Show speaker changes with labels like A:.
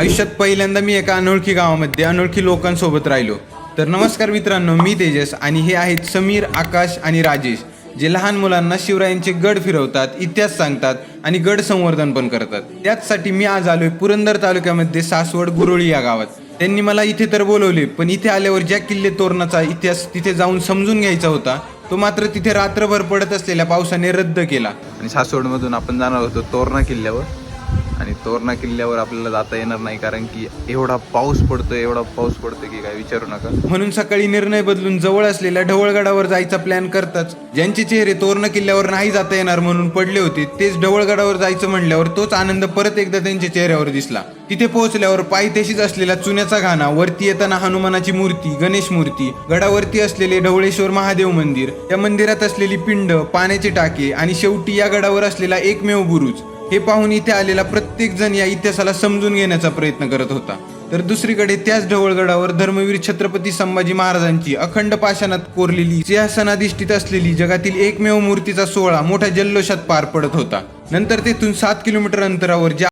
A: आयुष्यात पहिल्यांदा मी एका अनोळखी गावामध्ये अनोळखी लोकांसोबत राहिलो. तर नमस्कार मित्रांनो मी तेजस आणि हे आहेत समीर आकाश आणि राजेश जे लहान मुलांना शिवरायांचे गड फिरवतात इतिहास सांगतात आणि गड संवर्धन पण करतात. त्याचसाठी मी आज आलोय पुरंदर तालुक्यामध्ये सासवड गुरोळी या गावात. त्यांनी मला इथे तर बोलवले पण इथे आल्यावर ज्या किल्ले तोरणाचा इतिहास तिथे जाऊन समजून घ्यायचा होता तो मात्र तिथे रात्रभर पडत असलेल्या पावसाने रद्द केला.
B: आणि सासवडमधून आपण जाणार होतो तोरणा किल्ल्यावर. आणि तोरणा किल्ल्यावर आपल्याला जाता येणार नाही कारण की एवढा पाऊस पडतो एवढा पाऊस पडतो की काय विचारू नका.
A: म्हणून सकाळी निर्णय बदलून जवळ असलेल्या ढवळगडावर जायचा प्लॅन करताच ज्यांचे चेहरे तोरण किल्ल्यावर नाही जाता येणार म्हणून पडले होते तेच ढवळगडावर जायचं म्हणल्यावर तोच आनंद परत एकदा त्यांच्या चेहऱ्यावर दिसला. तिथे पोहोचल्यावर पायथ्याशीच असलेला चुन्याचा घाणा वरती येताना हनुमानाची मूर्ती गणेश मूर्ती गडावरती असलेले ढवळेश्वर महादेव मंदिर त्या मंदिरात असलेली पिंड पाण्याचे टाके आणि शेवटी या गडावर असलेला एकमेव बुरुज. हे पाहून इथे आलेला प्रत्येक जण या इतिहासाला समजून घेण्याचा प्रयत्न करत होता. तर दुसरीकडे त्याच ढवळगडावर धर्मवीर छत्रपती संभाजी महाराजांची अखंड पाषाणात कोरलेली सिंहासनाधिष्ठित असलेली जगातील एकमेव मूर्तीचा सोहळा मोठ्या जल्लोषात पार पडत होता. नंतर तेथून सात किलोमीटर अंतरावर ज्या